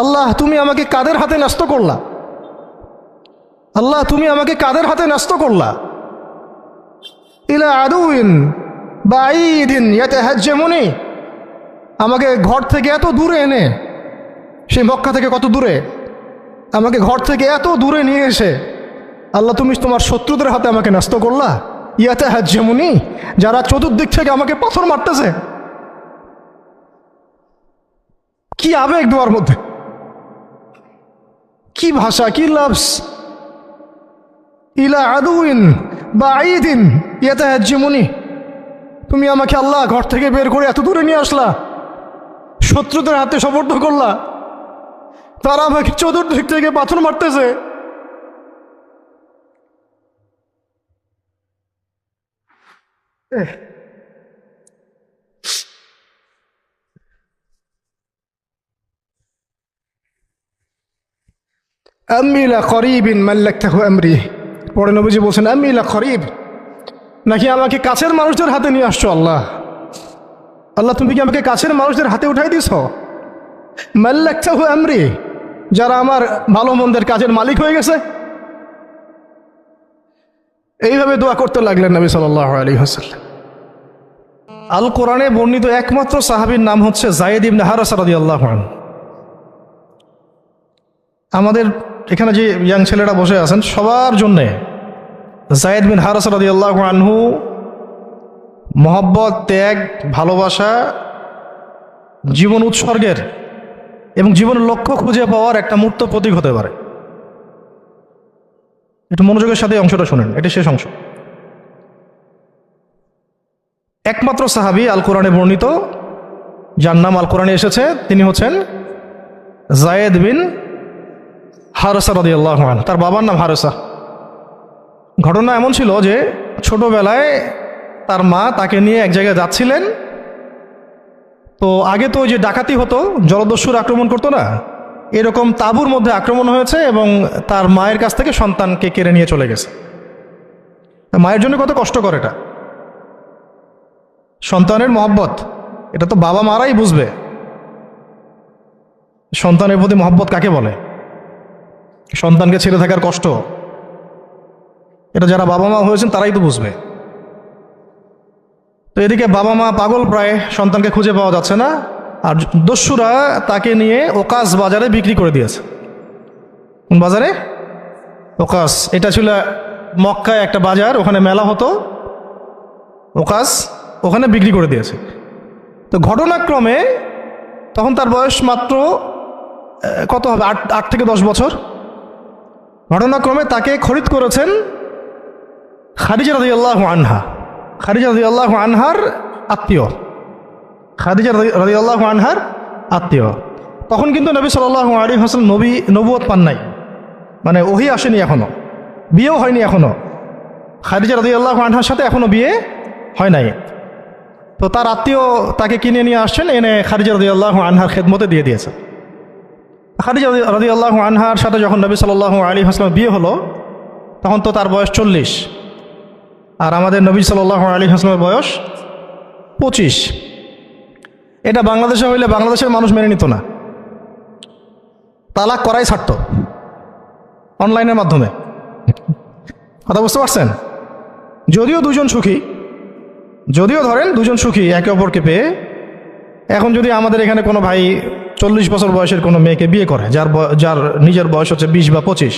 আল্লাহ, তুমি আমাকে কাদের হাতে ন্যস্ত করলা? আল্লাহ, তুমি আমাকে কাদের হাতে ন্যস্ত করলা? ইলা আদুইন বাইদিন ইয়াতে হাজ্জেমনি আমাকে ঘর থেকে এত দূরে এনে সেই মক্কা থেকে কত দূরে? আমাকে ঘর থেকে এত দূরে নিয়ে এসে, আল্লাহ, তুমি তোমার শত্রুদের হাতে আমাকে ন্যস্ত করলা? ইয়াতে হাজ্জেমনি যারা চতুর্দিক থেকে আমাকে পাথর মারতেছে। কি আবেগ দোয়ার মধ্যে? কি ভাষা, কি লাভস ইলা আদুইন বা আইদিন ইয়াতে হাজ্জেমনি তুমি আমাকে আল্লাহ ঘর থেকে বের করে এত দূরে নিয়ে আসলা। শত্রুদের হাতে সমর্থ করলা। তারা আমাকে চতুর্দিক থেকে পাথর মারতেছে। এহ। আমিলা করিবিন মাল্লাক্তাহু আমরি পরে নবীজি বলছেন আমিলা করিব নাকি আমাকে কাছের মানুষদের হাতে নিয়ে আসছো আল্লাহ? আল্লাহ, তুমি কি আমাকে কাছের মানুষদের হাতে উঠাই দিছ মাল্লাক্তাহু আমরি। যারা আমার ভালো মন্দের কাজের মালিক হয়ে গেছে। এইভাবে দোয়া করতে লাগলেন নবী সাল্লাহ আলী হাসাল্লাম আল কোরআনে বর্ণিত একমাত্র সাহাবীর নাম হচ্ছে জায়েদ ইবনে হারাস রাদিয়াল্লাহু আনহু। আমাদের এখানে যে ইয়াং ছেলেরা বসে আছেন, সবার জন্যে জায়েদ বিন হারাস রাদিয়াল্লাহু আনহু মহব্বত, ত্যাগ, ভালোবাসা, জীবন উৎসর্গের এবং জীবনের লক্ষ্য খুঁজে পাওয়ার একটা মূর্ত প্রতীক হতে পারে। একটু মনোযোগের সাথে অংশটা শুনেন, এটি শেষ অংশ। একমাত্র সাহাবি আল কোরআনে বর্ণিত, যার নাম আল কোরআনে এসেছে, তিনি হচ্ছেন জায়েদ বিন হারসা রদি আল্লাহ তার বাবার নাম হারসা। ঘটনা এমন ছিল যে ছোটবেলায় তার মা তাকে নিয়ে এক জায়গায় যাচ্ছিলেন। তো আগে তো ওই যে ডাকাতি হতো, জলদস্যুর আক্রমণ করতো না? এরকম তাঁবুর মধ্যে আক্রমণ হয়েছে এবং তার মায়ের কাছ থেকে সন্তানকে কেড়ে নিয়ে চলে গেছে। মায়ের জন্য কত কষ্টকর এটা? সন্তানের মহব্বত, এটা তো বাবা মারাই বুঝবে। সন্তানের প্রতি মহব্বত কাকে বলে? সন্তানকে ছেড়ে থাকার কষ্ট। এটা যারা বাবা মা হয়েছেন, তারাই তো বুঝবে। তো এদিকে বাবা মা পাগল প্রায় সন্তানকে খুঁজে পাওয়া যাচ্ছে না, আর দস্যুরা তাকে নিয়ে ওকাস বাজারে বিক্রি করে দিয়েছে। কোন বাজারে? ওকাস। এটা ছিল মক্কায় একটা বাজার, ওখানে মেলা হতো। ওকাস ওখানে বিক্রি করে দিয়েছে। তো ঘটনাক্রমে তখন তার বয়স মাত্র কত হবে? আট আট থেকে দশ বছর? ঘটনাক্রমে তাকে খরিদ করেছেন খাদিজা রাজি আল্লাহ আনহা। খাদিজা রাজি আল্লাহ আনহার আত্মীয়। খাদিজা রাজি আল্লাহ আনহার আত্মীয়। তখন কিন্তু নবী সাল্লাহ আলী হাসান নবী নবুয়ত পান নাই। মানে ওহি আসেনি এখনও। বিয়েও হয়নি এখনও। খাদিজা রাজি আল্লাহ আনহার সাথে এখনও বিয়ে হয় নাই। তো তার আত্মীয় তাকে কিনে নিয়ে আসছেন, এনে খাদিজা রাজি আল্লাহ আনহার খেদমতে দিয়ে দিয়েছে। খাদিজা রাজি আল্লাহ আনহার সাথে যখন নবী সাল্লাহ আলী হাসলাম বিয়ে হলো, তখন তো তার বয়স চল্লিশ। আর আমাদের নবী সাল্লাহ আলী হাসলামের বয়স পঁচিশ। এটা বাংলাদেশে হইলে বাংলাদেশের মানুষ মেনে নিত না। তালাক করাই ছাড়ত। অনলাইনের মাধ্যমে। কথা বুঝতে পারছেন? যদিও দুজন সুখী, যদিও ধরেন দুজন সুখী একে অপরকে পেয়ে, এখন যদি আমাদের এখানে কোনো ভাই চল্লিশ বছর বয়সের কোনো মেয়েকে বিয়ে করে, যার যার নিজের বয়স হচ্ছে বিশ বা পঁচিশ।